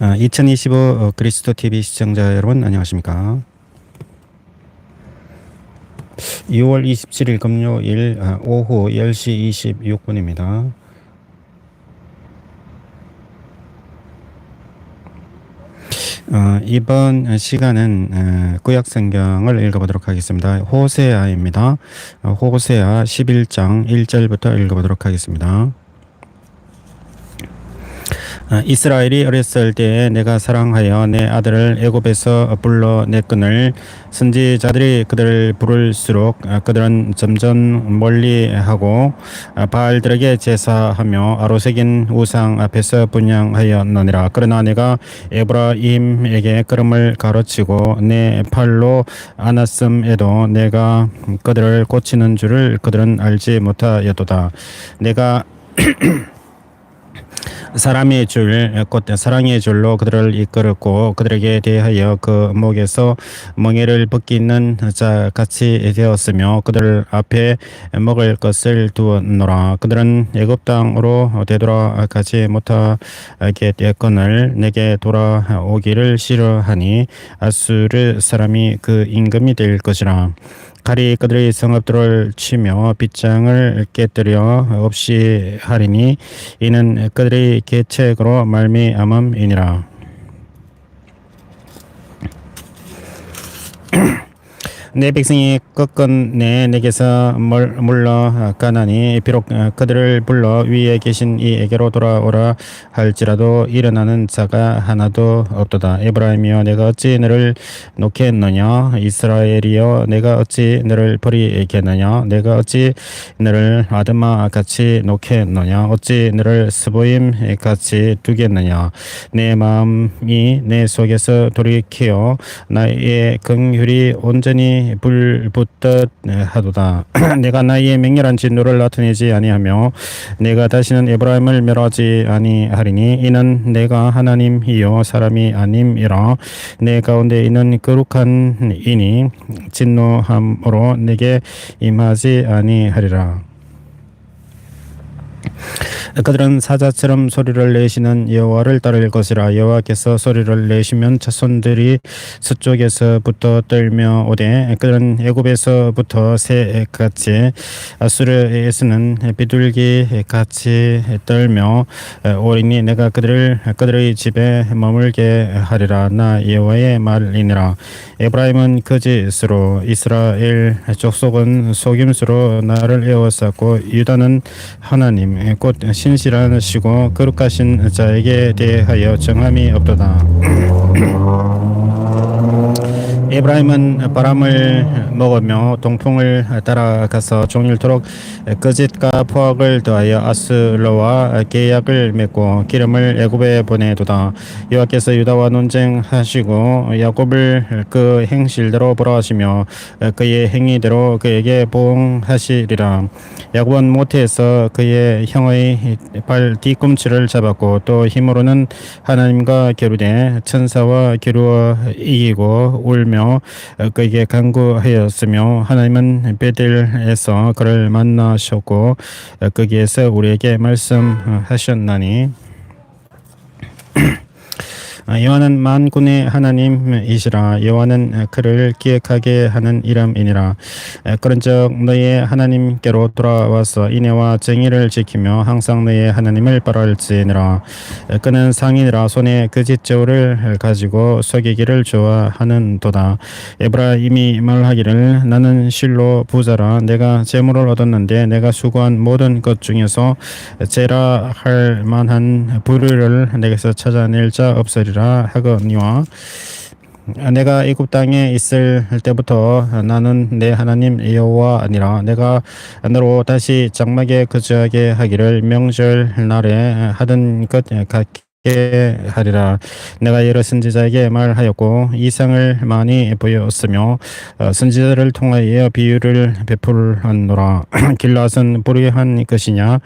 2025 그리스도 TV 시청자 여러분 안녕하십니까? 2월 27일 금요일 아, 오후 10시 26분입니다. 어, 이번 시간은 어, 구약 성경을 읽어보도록 하겠습니다. 호세아입니다. 어, 호세아 11장 1절부터 읽어보도록 하겠습니다. 아, 이스라엘이 어렸을 때에 내가 사랑하여 내 아들을 애굽에서 불러 내 끈을 선지자들이 그들을 부를수록 아, 그들은 점점 멀리하고 아, 바알들에게 제사하며 아로새긴 우상 앞에서 분양하였느니라. 그러나 내가 에브라임에게 걸음을 가르치고 내 팔로 안았음에도 내가 그들을 고치는 줄을 그들은 알지 못하였도다. 내가 사람의 줄, 곧 사랑의 줄로 그들을 이끌었고 그들에게 대하여 그 목에서 멍에를 벗기는 자 같이 되었으며 그들 앞에 먹을 것을 두었노라. 그들은 애굽 땅으로 되돌아가지 못하게 되거늘 내게 돌아오기를 싫어하니 아수르 사람이 그 임금이 될 것이라. 칼이 그들의 성읍들을 치며 빗장을 깨뜨려 없이 하리니 이는 그들의 계책으로 말미암음이니라. 내 백성이 끝끝내 내게서 멀, 물러 가나니 비록 그들을 불러 위에 계신 이에게로 돌아오라 할지라도 일어나는 자가 하나도 없도다. 에브라임이여 내가 어찌 너를 놓겠느냐? 이스라엘이여 내가 어찌 너를 버리겠느냐? 내가 어찌 너를 아드마 같이 놓겠느냐? 어찌 너를 스보임 같이 두겠느냐? 내 마음이 내 속에서 돌이키어 나의 긍휼이 온전히 불붙듯 하도다. 내가 나의 맹렬한 진노를 나타내지 아니하며 내가 다시는 에브라임을 멸하지 아니하리니 이는 내가 하나님이요 사람이 아님이라 내 가운데 있는 거룩한 이니 진노함으로 내게 임하지 아니하리라. 그들은 사자처럼 소리를 내시는 여호와를 따를 것이라. 여호와께서 소리를 내시면 자손들이 서쪽에서부터 떨며 오되 그들은 애굽에서부터 새같이 아수르에서는 비둘기 같이 떨며 오리니 내가 그들을 그들의 집에 머물게 하리라. 나 여호와의 말이니라. 에브라임은 거짓으로 이스라엘 족속은 속임수로 나를 에워쌌고 유다는 하나님 곧 신실하시고 거룩하신 자에게 대하여 정함이 없도다. 에브라임은 바람을 먹으며 동풍을 따라가서 종일토록 거짓과 포악을 더하여 아스로와 계약을 맺고 기름을 애굽에 보내도다. 여호와께서 유다와 논쟁하시고 야곱을 그 행실대로 보라하시며 그의 행위대로 그에게 보응하시리라. 야곱은 모태에서 그의 형의 발 뒤꿈치를 잡았고 또 힘으로는 하나님과 겨루되 천사와 겨루어 이기고 울며 그에게 간구하였으며 하나님은 베델에서 그를 만나셨고 거기에서 우리에게 말씀하셨나니 아, 여호와는 만군의 하나님이시라. 여호와는 그를 기억하게 하는 이름이니라. 그런즉 너의 하나님께로 돌아와서 인애와 정의를 지키며 항상 너의 하나님을 바랄지니라. 그는 상인이라 손에 거짓저울을 가지고 속이기를 좋아하는도다. 에브라임이 말하기를 나는 실로 부자라. 내가 재물을 얻었는데 내가 수고한 모든 것 중에서 제라 할 만한 부를 내게서 찾아낼 자 없으리라 하거니와. 내가 애굽 땅에 있을 때부터 나는 내 하나님 여호와 아니라 내가 너로 다시 장막에 거주하게 하기를 명절 날에 하던 것 같게 하리라. 내가 여러 선지자에게 말하였고 이상을 많이 보였으며 어, 선지자를 통하여 비유를 베풀었노라. 길랏은 불의한 것이냐?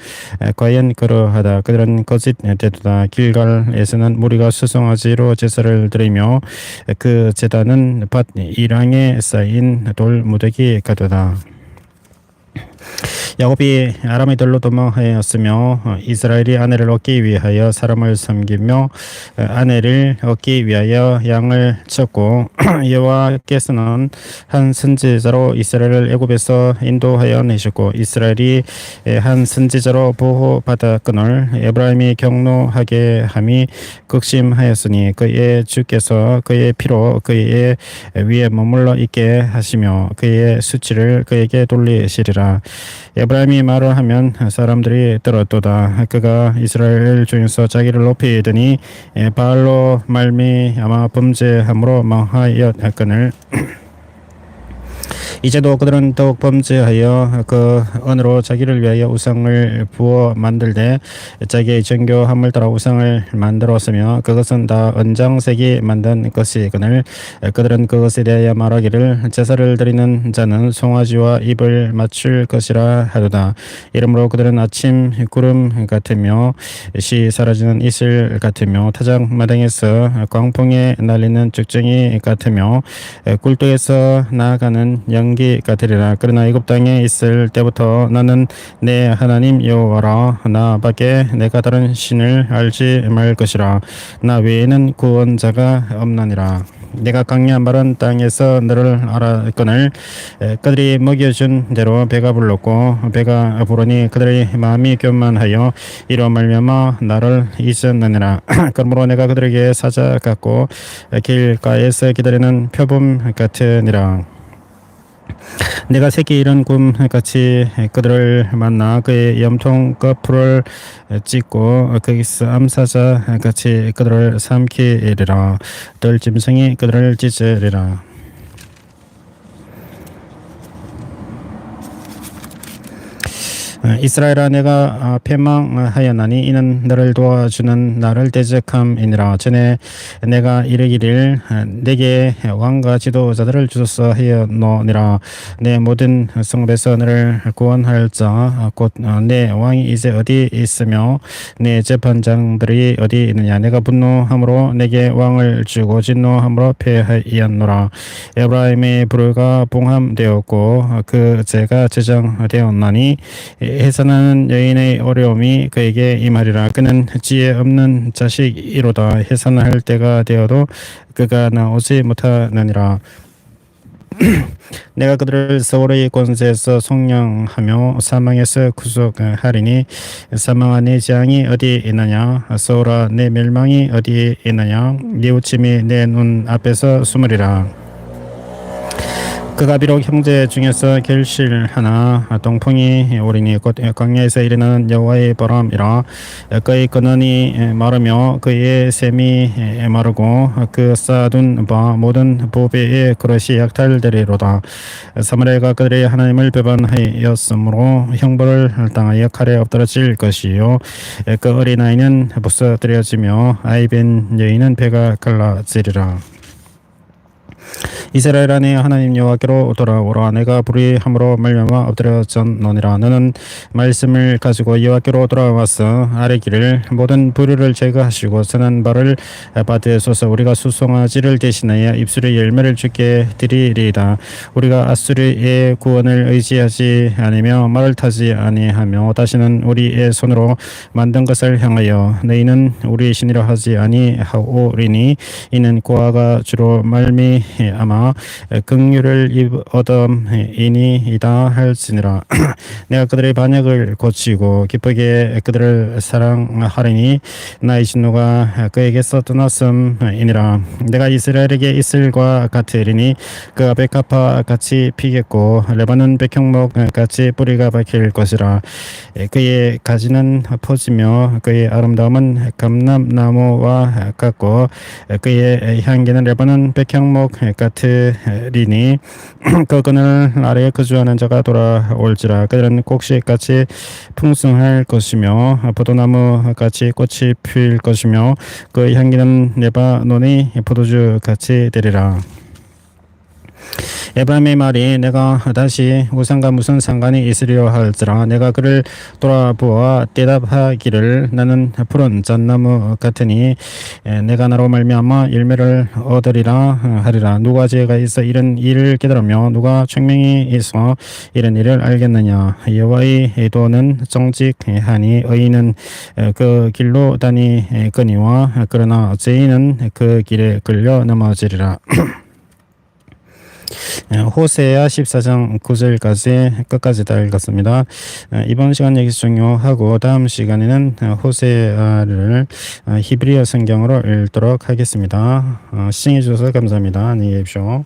과연 그러하다. 그들은 거짓 되도다. 길갈에서는 무리가 수송아지로 제사를 드리며 그 제단은 밭 이랑에 쌓인 돌 무더기 같도다 야곱이 아람이들로 도망하였으며 어, 이스라엘이 아내를 얻기 위하여 사람을 섬기며 어, 아내를 얻기 위하여 양을 쳤고 여호와께서는 한 선지자로 이스라엘을 애굽에서 인도하여 내셨고 이스라엘이 에, 한 선지자로 보호받았거늘 에브라임이 경노하게 함이 극심하였으니 그의 주께서 그의 피로 그의 위에 머물러 있게 하시며 그의 수치를 그에게 돌리시리라. 에브라임 이 말을 하면 사람들이 들었도다. 그가 이스라엘 중에서 자기를 높이더니 에, 바알로 말미암아 범죄함으로 망하였거늘 이제도 그들은 더욱 범죄하여 그 언으로 자기를 위하여 우상을 부어 만들되 자기의 정교함을 따라 우상을 만들었으며 그것은 다 언장색이 만든 것이거늘 그들은 그것에 대하여 말하기를 제사를 드리는 자는 송아지와 입을 맞출 것이라 하도다. 이러므로 그들은 아침 구름 같으며 시 사라지는 이슬 같으며 타작마당에서 광풍에 날리는 쭉정이 같으며 굴뚝에서 나아가는 연기 같으리라. 그러나 애굽 땅에 있을 때부터 나는 내 하나님 여호와라 나밖에 내가 다른 신을 알지 말 것이라. 나 외에는 구원자가 없나니라. 내가 강한 마른 땅에서 너를 알았거늘 에, 그들이 먹여준 대로 배가 불렀고 배가 부르니 그들의 마음이 교만하여 이로 말미암아 나를 잊었느니라. 그러므로 내가 그들에게 사자 같고 에, 길가에서 기다리는 표범 같으니라 내가 새끼 이런 꿈 같이 그들을 만나 그의 염통 거풀을 찢고 거기서 암사자 같이 그들을 삼키리라. 들 짐승이 그들을 찢으리라 이스라엘 아 내가 아, 패망하였나니 이는 너를 도와주는 나를 대적함이니라. 전에 내가 이르기를 아, 내게 왕과 지도자들을 주소서 하였노니라. 내 모든 성읍에서 너를 구원할 자 곧 내 왕이 이제 어디 있으며 내 재판장들이 어디 있느냐. 내가 분노함으로 내게 왕을 주고 진노함으로 패하였노라. 에브라임의 불의가 봉함되었고 그 죄가 제정되었나니 해산하는 여인의 어려움이 그에게 임하리라. 그는 지혜 없는 자식이로다 해산할 때가 되어도 그가 나오지 못하느니라. 내가 그들을 서울의 권세에서 속량하며 사망에서 구속하리니 사망아 내 재앙이 어디 있느냐? 서울아 내 멸망이 어디 있느냐? 네 우침이 내 눈 앞에서 숨으리라 그가 비록 형제 중에서 결실하나 동풍이 오리니 곧 광야에서 일어나는 여호와의 바람이라. 그의 근원이 마르며 그의 샘이 마르고 그 쌓아둔 바 모든 보배의 그릇이 약탈되리로다. 사마리아가 그들의 하나님을 배반하였으므로 형벌을 당하여 칼에 엎드러질 것이요. 그 어린아이는 부서뜨려지며 아이벤 여인은 배가 갈라지리라 이스라엘 안에 하나님 여호와께로 돌아오라. 내가 불의함으로 말미암아 엎드려졌노니라. 너는 말씀을 가지고 여호와께로 돌아와서 아뢰기를 모든 불의를 제거하시고 선한 바를 받으소서 우리가 수송아지를 대신하여 입술의 열매를 주게 드리리이다. 우리가 아수르의 구원을 의지하지 아니며 말을 타지 아니하며 다시는 우리의 손으로 만든 것을 향하여 너희는 우리 신이라 하지 아니하오리니 이는 고아가 주로 말미 암아 긍휼을 입 얻음이니이다 할지니라. 내가 그들의 반역을 고치고 기쁘게 그들을 사랑하리니 나의 진노가 그에게서 떠났음이니라. 내가 이스라엘에게 이슬과 같으리니 그가 백합화 같이 피겠고 레바논 백형목 같이 뿌리가 박힐 것이라. 그의 가지는 퍼지며 그의 아름다움은 감람나무와 같고 그의 향기는 레바논 백형목 같으리니 그 그늘 아래에 거주하는 자가 돌아올지라. 그들은 곡식같이 풍성할 것이며 포도나무 같이 꽃이 필 것이며 그 향기는 레바논의 포도주 같이 되리라 에브라임의 말이 내가 다시 우상과 무슨 상관이 있으려 할지라 내가 그를 돌아보아 대답하기를 나는 푸른 잣나무 같으니 에, 내가 나로 말미암아 열매를 얻으리라 하리라. 누가 지혜가 있어 이런 일을 깨달으며 누가 총명이 있어 이런 일을 알겠느냐? 여호와의 도는 정직하니 의인은 에, 그 길로 다니거니와 그러나 죄인은 그 길에 끌려 넘어지리라. 예, 호세야 14장 9절까지 끝까지 다 읽었습니다. 예, 이번 시간 여기서 종료하고 다음 시간에는 어, 호세아를 어, 히브리어 성경으로 읽도록 하겠습니다. 어, 시청해 주셔서 감사합니다. 안녕히 계십시오.